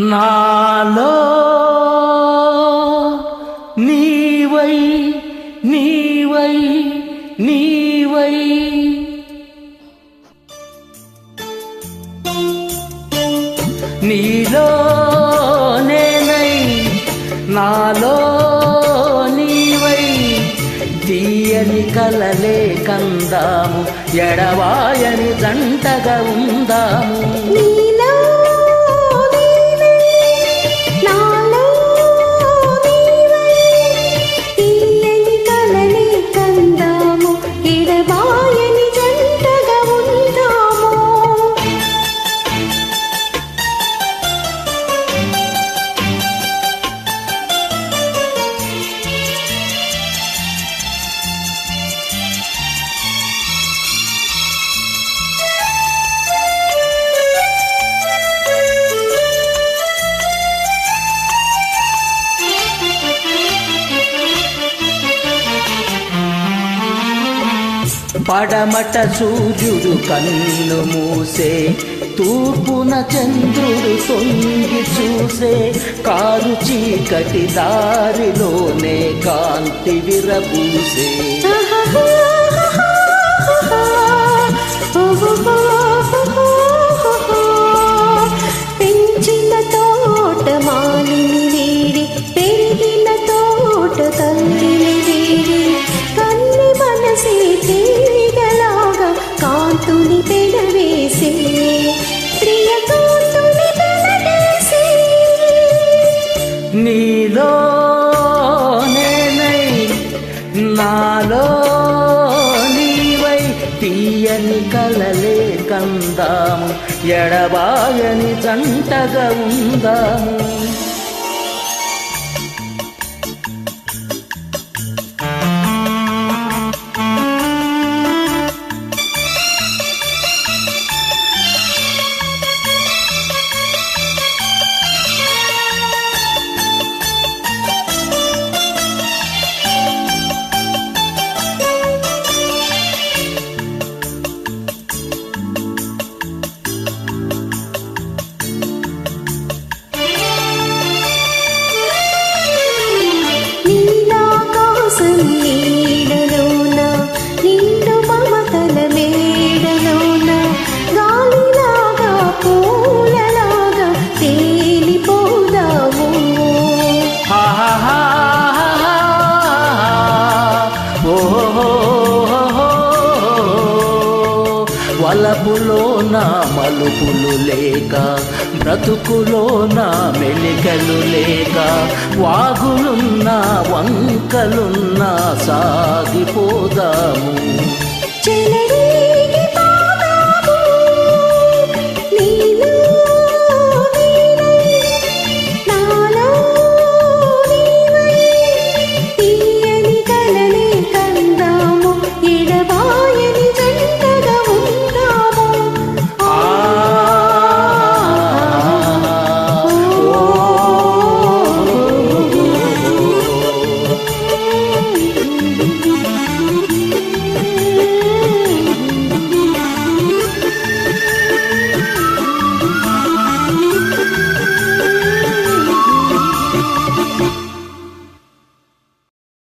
నాలో నీవై నీవై నీవై. నీలో నేనై నాలో నీవై. తీయని కలలే కందాము ఎడవాయని జంటగా ఉందాము. పడమట సూర్యుడు కన్ను మూసే తూర్పున చంద్రుడు తొంగి చూసే కారు చీకటి దారిలోనే కాంతి విరబూసే నాలో నీవై తీయని కలలే కందాము ఎడబాయని చంటగా ఉందాము. నా మలుపులు లేక బ్రతుకులో నా మెలికలు లేక వాగులున్నా వంకలున్నా సాగిపోదాము.